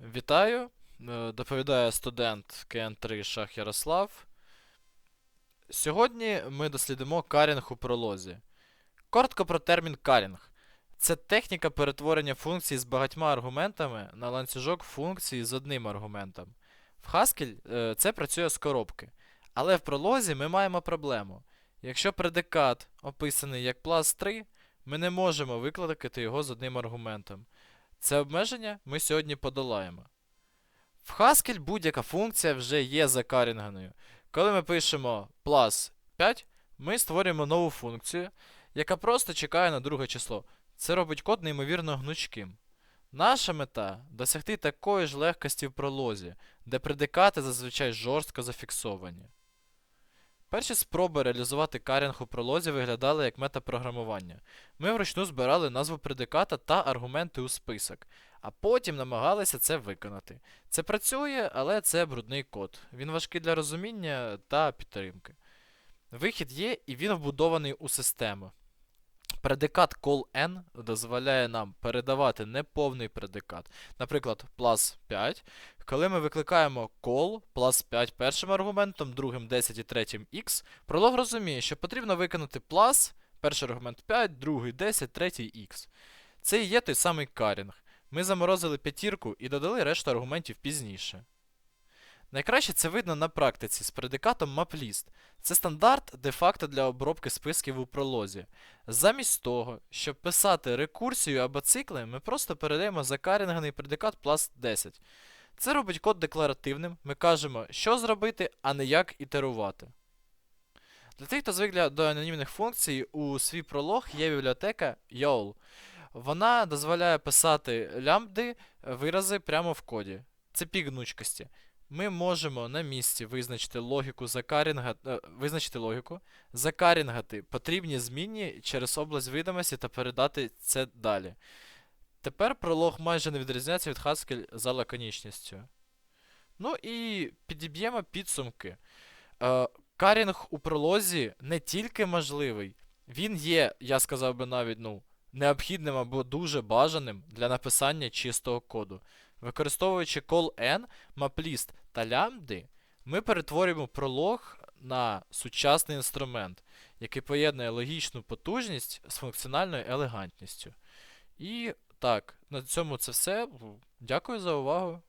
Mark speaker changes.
Speaker 1: Вітаю! Е, Доповідає студент КН3 Шах Ярослав. Сьогодні ми дослідимо карінг у пролозі. Коротко про термін карінг. Це техніка перетворення функцій з багатьма аргументами на ланцюжок функцій з одним аргументом. В Haskell е, це працює з коробки. Але в пролозі ми маємо проблему. Якщо предикат описаний як plus 3, ми не можемо викликати його з одним аргументом. Це обмеження ми сьогодні подолаємо. В Haskell будь-яка функція вже є закарінганою. Коли ми пишемо plus 5, ми створюємо нову функцію, яка просто чекає на друге число. Це робить код неймовірно гнучким. Наша мета досягти такої ж легкості в пролозі, де предикати зазвичай жорстко зафіксовані. Перші спроби реалізувати карінг у пролозі виглядали як метапрограмування. Ми вручну збирали назву предиката та аргументи у список, а потім намагалися це виконати. Це працює, але це брудний код. Він важкий для розуміння та підтримки. Вихід є, і він вбудований у систему. Предикат call n дозволяє нам передавати неповний предикат. Наприклад, plus 5. Коли ми викликаємо call plus 5 першим аргументом, другим 10 і третім x, пролог розуміє, що потрібно виконати plus, перший аргумент 5, другий 10, третій x. Це і є той самий карінг. Ми заморозили п'ятірку і додали решту аргументів пізніше. Найкраще це видно на практиці з предикатом maplist. Це стандарт де-факто для обробки списків у пролозі. Замість того, щоб писати рекурсію або цикли, ми просто передаємо закарінганий предикат plus 10. Це робить код декларативним. Ми кажемо, що зробити, а не як ітерувати. Для тих, хто звик до анонімних функцій, у свій пролог є бібліотека YOL. Вона дозволяє писати лямбди, вирази прямо в коді. Це пік гнучкості. Ми можемо на місці визначити логіку закарінга, е, визначити логіку, закарінгати потрібні змінні через область відомості та передати це далі. Тепер пролог майже не відрізняється від Haskell за лаконічністю. Ну і підіб'ємо підсумки. Е, карінг у пролозі не тільки можливий, він є, я сказав би навіть, ну, необхідним або дуже бажаним для написання чистого коду. Використовуючи call n, maplist та лямбди, ми перетворюємо пролог на сучасний інструмент, який поєднує логічну потужність з функціональною елегантністю. І так, на цьому це все. Дякую за увагу.